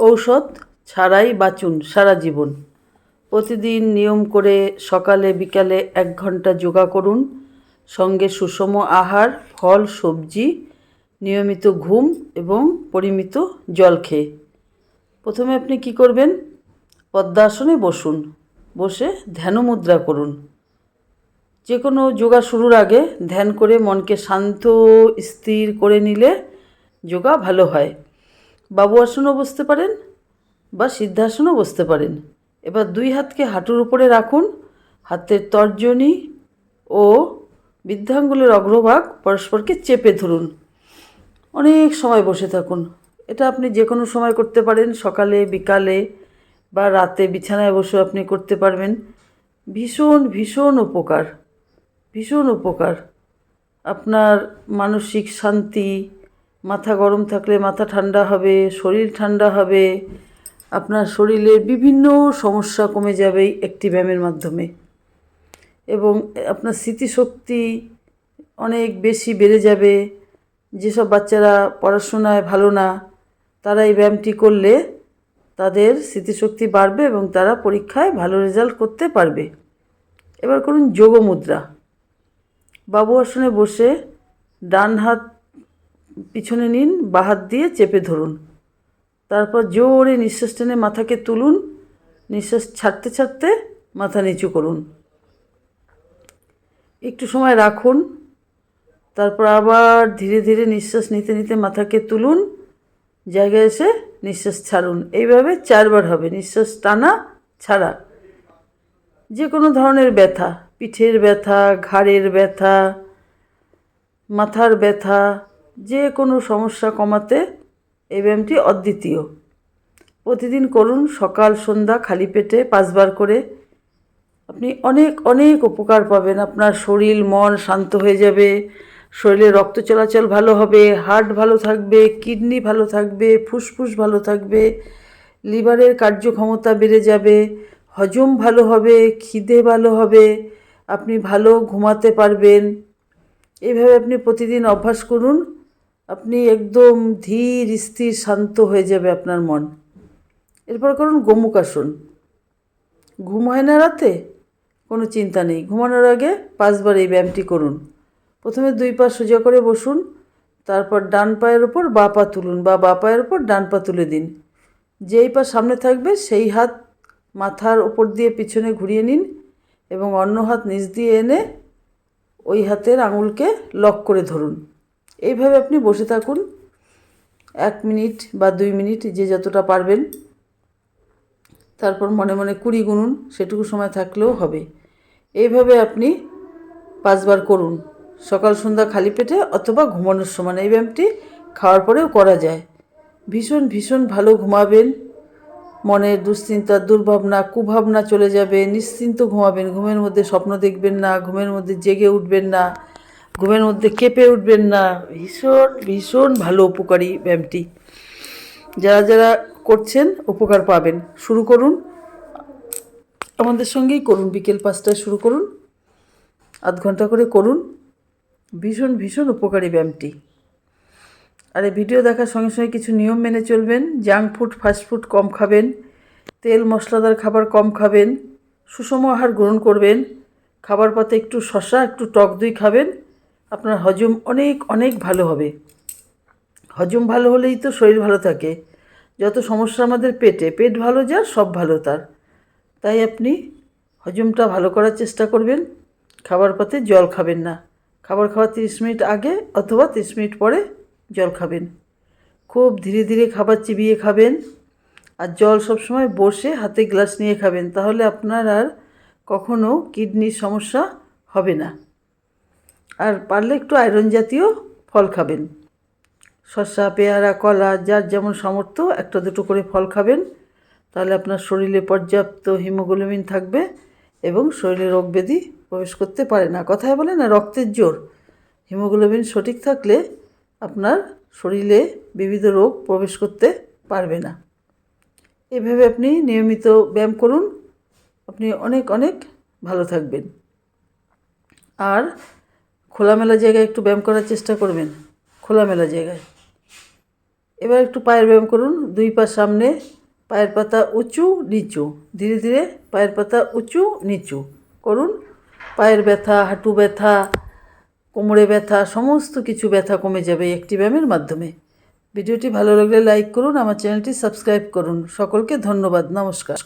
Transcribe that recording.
ঔষধ ছাড়াই বাঁচুন সারা জীবন। প্রতিদিন নিয়ম করে সকালে, বিকালে এক ঘণ্টা যোগা করুন। সঙ্গে সুষম আহার, ফল, সবজি, নিয়মিত ঘুম এবং পরিমিত জল খেয়ে। প্রথমে আপনি কি করবেন? পদ্মাসনে বসুন। বসে ধ্যানমুদ্রা করুন। যে কোনো যোগা শুরুর আগে ধ্যান করে মনকে শান্ত, স্থির করে নিলে যোগা ভালো হয়। বাবু আসনও বসতে পারেন বা সিদ্ধাসনও বসতে পারেন। এবার দুই হাতকে হাঁটুর উপরে রাখুন। হাতের তর্জনী ও বৃদ্ধাঙ্গুলের অগ্রভাগ পরস্পরকে চেপে ধরুন। অনেক সময় বসে থাকুন। এটা আপনি যে কোনো সময় করতে পারেন। সকালে, বিকালে বা রাতে বিছানায় বসে আপনি করতে পারবেন। ভীষণ ভীষণ উপকার। ভীষণ উপকার। আপনার মানসিক শান্তি মাথা গরম থাকলে মাথা ঠান্ডা হবে, শরীর ঠান্ডা হবে, আপনার শরীরের বিভিন্ন সমস্যা কমে যাবে একটি ব্যায়ামের মাধ্যমে। এবং আপনার স্মৃতিশক্তি অনেক বেশি বেড়ে যাবে। যেসব বাচ্চারা পড়াশোনায় ভালো না, তারা এই ব্যায়ামটি করলে তাদের স্মৃতিশক্তি বাড়বে এবং তারা পরীক্ষায় ভালো রেজাল্ট করতে পারবে। এবার করুন যোগ মুদ্রা বাবু আসনে বসে ডান হাত পিছনে নিন, বা হাত দিয়ে চেপে ধরুন। তারপর জোরে নিঃশ্বাস টেনে মাথাকে তুলুন। নিঃশ্বাস ছাড়তে ছাড়তে মাথা নিচু করুন। একটু সময় রাখুন। তারপর আবার ধীরে ধীরে নিঃশ্বাস নিতে নিতে মাথাকে তুলুন। জায়গায় এসে নিঃশ্বাস ছাড়ুন। এইভাবে চারবার হবে। নিঃশ্বাস টানা, ছাড়া। যে কোনো ধরনের ব্যথা, পিঠের ব্যথা, ঘাড়ের ব্যথা, মাথার ব্যথা যে কোনো সমস্যা কমাতে এই ব্যায়ামটি অদ্বিতীয়। প্রতিদিন করুন, সকাল, সন্ধ্যা, খালি পেটে পাঁচবার করে। আপনি অনেক অনেক উপকার পাবেন। আপনার শরীর, মন শান্ত হয়ে যাবে। শরীরে রক্ত চলাচল ভালো হবে, হার্ট ভালো থাকবে, কিডনি ভালো থাকবে, ফুসফুস ভালো থাকবে, লিভারের কার্যক্ষমতা বেড়ে যাবে, হজম ভালো হবে, খিদে ভালো হবে, আপনি ভালো ঘুমাতে পারবেন। এইভাবে আপনি প্রতিদিন অভ্যাস করুন আপনি একদম ধীর, স্থির, শান্ত হয়ে যাবে আপনার মন। এরপর করুন গোমুকাসন ঘুম হয় না রাতে? কোনো চিন্তা নেই। ঘুমানোর আগে পাঁচবার এই ব্যায়ামটি করুন। প্রথমে দুই পা সোজা করে বসুন। তারপর ডান পায়ের ওপর বা পা তুলুন বা বা পায়ের ওপর ডান পা তুলে দিন। যেই পা সামনে থাকবে, সেই হাত মাথার ওপর দিয়ে পিছনে ঘুরিয়ে নিন এবং অন্য হাত নিচ দিয়ে এনে ওই হাতের আঙুলকে লক করে ধরুন। এইভাবে আপনি বসে থাকুন। এক মিনিট বা দুই মিনিট যে যতটা পারবেন। তারপর মনে মনে কুড়ি গুনুন, সেটুকু সময় থাকলেও হবে। এইভাবে আপনি পাঁচবার করুন। সকাল, সন্ধ্যা খালি পেটে অথবা ঘুমানোর সময়। এই ব্যায়ামটি খাওয়ার পরেও করা যায়। ভীষণ ভীষণ ভালো ঘুমাবেন। মনের দুশ্চিন্তা, দুর্ভাবনা, কুভাবনা চলে যাবে। নিশ্চিন্ত ঘুমাবেন। ঘুমের মধ্যে স্বপ্ন দেখবেন না, ঘুমের মধ্যে জেগে উঠবেন না। ঘুমের মধ্যে কেঁপে উঠবেন না। ভীষণ ভীষণ ভালো উপকারী ব্যায়ামটি। যারা যারা করছেন, উপকার পাবেন। শুরু করুন। আমাদের সঙ্গেই করুন। বিকেল পাঁচটায় শুরু করুন। আধ ঘণ্টা করে করুন। ভীষণ ভীষণ উপকারী ব্যায়ামটি। আর এই ভিডিও দেখার সঙ্গে সঙ্গে কিছু নিয়ম মেনে চলবেন। জাঙ্ক ফুড ফাস্টফুড কম খাবেন। তেল, মশলাদার খাবার কম খাবেন। সুষম আহার গ্রহণ করবেন। খাবার পাতে একটু শশা একটু টক দই খাবেন। আপনার হজম অনেক অনেক ভালো হবে। হজম ভালো হলেই তো শরীর ভালো থাকে। যত সমস্যা আমাদের পেটে, পেট ভালো যার সব ভালো তার। তাই আপনি হজমটা ভালো করার চেষ্টা করবেন। খাবার পথে জল খাবেন না। খাবার খাওয়ার তিরিশ মিনিট আগে অথবা তিরিশ মিনিট পরে জল খাবেন। খুব ধীরে ধীরে খাবার চিবিয়ে খাবেন। আর জল সবসময় বসে হাতে গ্লাস নিয়ে খাবেন। তাহলে আপনার আর কখনো কিডনির সমস্যা হবে না। আর পারলে একটু আয়রন জাতীয় ফল খাবেন। শসা, পেয়ারা, কলা, যার যেমন সামর্থ্য, একটা দুটো করে ফল খাবেন। তাহলে আপনার শরীরে পর্যাপ্ত হিমোগ্লোবিন থাকবে এবং শরীরে রোগ ব্যাধি প্রবেশ করতে পারে না। কথায় বলে না, রক্তের জোর। হিমোগ্লোবিন সঠিক থাকলে আপনার শরীরে বিবিধ রোগ প্রবেশ করতে পারবে না। এভাবে আপনি নিয়মিত ব্যায়াম করুন। আপনি অনেক অনেক ভালো থাকবেন। আর খোলামেলা জায়গায় একটু ব্যায়াম করার চেষ্টা করবেন, খোলামেলা জায়গায়। এবার একটু পায়ের ব্যায়াম করুন, দুই পা সামনে, পায়ের পাতা উঁচু, নিচু। ধীরে ধীরে পায়ের পাতা উঁচু, নিচু করুন। পায়ের ব্যথা, হাঁটু ব্যথা, কোমরে ব্যথা, সমস্ত কিছু ব্যথা কমে যাবে একটি ব্যায়ামের মাধ্যমে। ভিডিওটি ভালো লাগলে লাইক করুন, আমার চ্যানেলটি সাবস্ক্রাইব করুন। সকলকে ধন্যবাদ, নমস্কার।